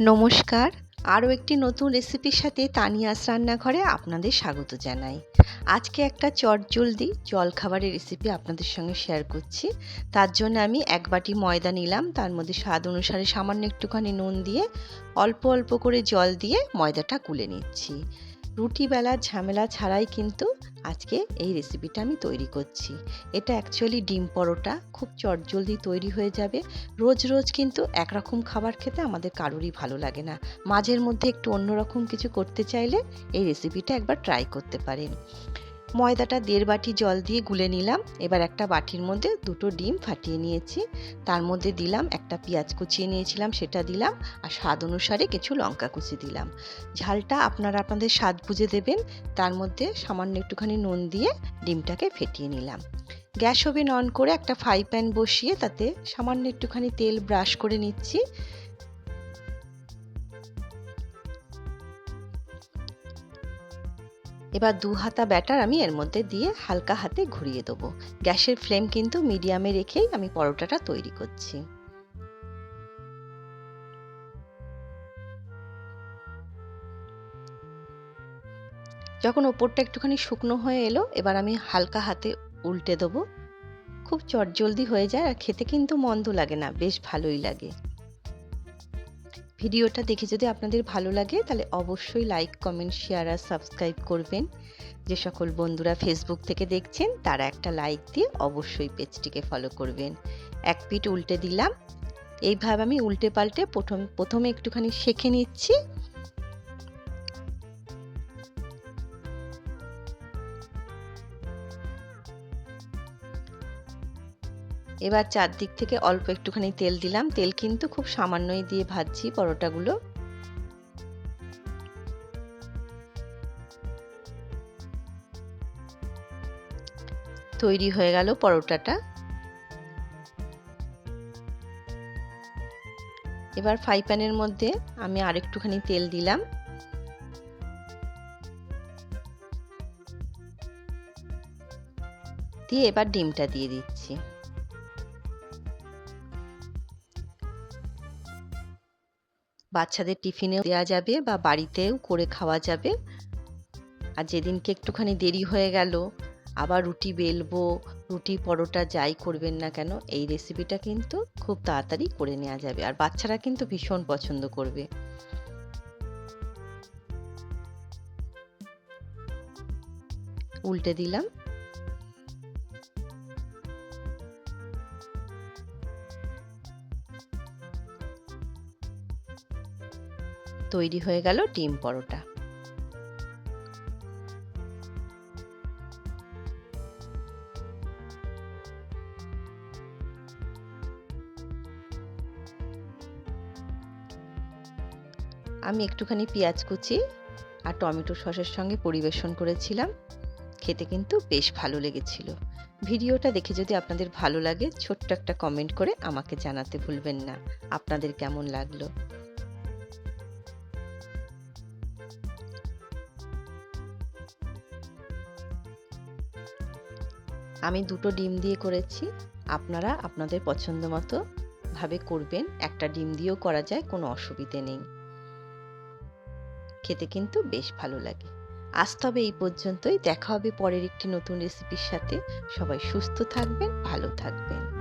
নমস্কার। আরও একটি নতুন রেসিপির সাথে তানিয়াস রান্নাঘরে আপনাদের স্বাগত জানাই। আজকে একটা চটজলদি জলখাবারের রেসিপি আপনাদের সঙ্গে শেয়ার করছি। তার জন্য আমি এক বাটি ময়দা নিলাম, তার মধ্যে স্বাদ অনুসারে সামান্য একটুখানি নুন দিয়ে অল্প অল্প করে জল দিয়ে ময়দাটা গুলে নিচ্ছি। রুটি বেলার ঝামেলা ছাড়াই কিন্তু আজকে এই রেসিপিটা আমি তৈরি করছি। এটা অ্যাকচুয়ালি ডিম পরোটা, খুব চটজলদি তৈরি হয়ে যাবে। রোজ রোজ কিন্তু একরকম খাবার খেতে আমাদের কারোরই ভালো লাগে না। মাঝের মধ্যে একটু অন্যরকম কিছু করতে চাইলে এই রেসিপিটা একবার ট্রাই করতে পারেন। ময়দাটা দেড় বাটি জল দিয়ে গুলে নিলাম। এবার একটা বাটির মধ্যে দুটো ডিম ফাটিয়ে নিয়েছি। তার মধ্যে দিলাম একটা পেঁয়াজ কুচিয়ে নিয়েছিলাম, সেটা দিলাম আর স্বাদ অনুসারে কিছু লঙ্কা কুচি দিলাম। ঝালটা আপনারা আপনাদের স্বাদ বুঝে দেবেন। তার মধ্যে সামান্য একটুখানি নুন দিয়ে ডিমটাকে ফেটিয়ে নিলাম। গ্যাস ওভেন অন করে একটা ফ্রাই প্যান বসিয়ে তাতে সামান্য একটুখানি তেল ব্রাশ করে নিচ্ছি। এবার দু হাতা ব্যাটার আমি এর মধ্যে দিয়ে হালকা হাতে ঘুরিয়ে দেবো। গ্যাসের ফ্লেম কিন্তু মিডিয়ামে রেখেই আমি পরোটাটা তৈরি করছি। যখন ওপরটা একটুখানি শুকনো হয়ে এলো, এবার আমি হালকা হাতে উল্টে দেবো। খুব চটজলদি হয়ে যায় আর খেতে কিন্তু মন্দ লাগে না, বেশ ভালোই লাগে। ভিডিওটা দেখে যদি আপনাদের ভালো লাগে, তাহলে অবশ্যই লাইক কমেন্ট শেয়ার আর সাবস্ক্রাইব করবেন। যে সকল বন্ধুরা ফেসবুক থেকে দেখছেন, তারা একটা লাইক দিয়ে অবশ্যই পেজটিকে ফলো করবেন। এক পিঠ উল্টে দিলাম। এইভাবে আমি উল্টে পাল্টে প্রথম, প্রথমে একটুখানি শেখে নিচ্ছি। এবার চারদিক থেকে অল্প একটুখানি তেল দিলাম। তেল কিন্তু খুব সামান্যই দিয়ে ভাজছি পরোটাগুলো। তৈরি হয়ে গেল পরোটাটা। এবার ফ্রাই প্যানের মধ্যে আমি আরেকটুখানি তেল দিলাম। দিয়ে এবার ডিমটা দিয়ে দিচ্ছি। বাচ্চাদের টিফিনেও দেওয়া যাবে বা বাড়িতেও করে খাওয়া যাবে। আর যেদিনকে একটুখানি দেরি হয়ে গেল, আবার রুটি বেলবো, রুটি পরোটা যাই করবেন না কেন, এই রেসিপিটা কিন্তু খুব তাড়াতাড়ি করে নেওয়া যাবে। আর বাচ্চারা কিন্তু ভীষণ পছন্দ করবে। উল্টে দিলাম। তৈরি হয়ে গেল ডিম পরোটা। আমি একটুখানি পেঁয়াজ কুচি আর টমেটো সসের সঙ্গে পরিবেশন করেছিলাম। খেতে কিন্তু বেশ ভালো লেগেছিল। ভিডিওটা দেখে যদি আপনাদের ভালো লাগে, ছোট্ট একটা কমেন্ট করে আমাকে জানাতে ভুলবেন না। আপনাদের কেমন লাগল? আমি দুটো ডিম দিয়ে করেছি। আপনারা আপনাদের পছন্দ মতো ভাবে করবেন। একটা ডিম দিয়েও করা যায়, কোনো অসুবিধে নেই। খেতে কিন্তু বেশ ভালো লাগে। আজ তবে এই পর্যন্তই। দেখা হবে পরের একটি নতুন রেসিপির সাথে। সবাই সুস্থ থাকবেন, ভালো থাকবেন।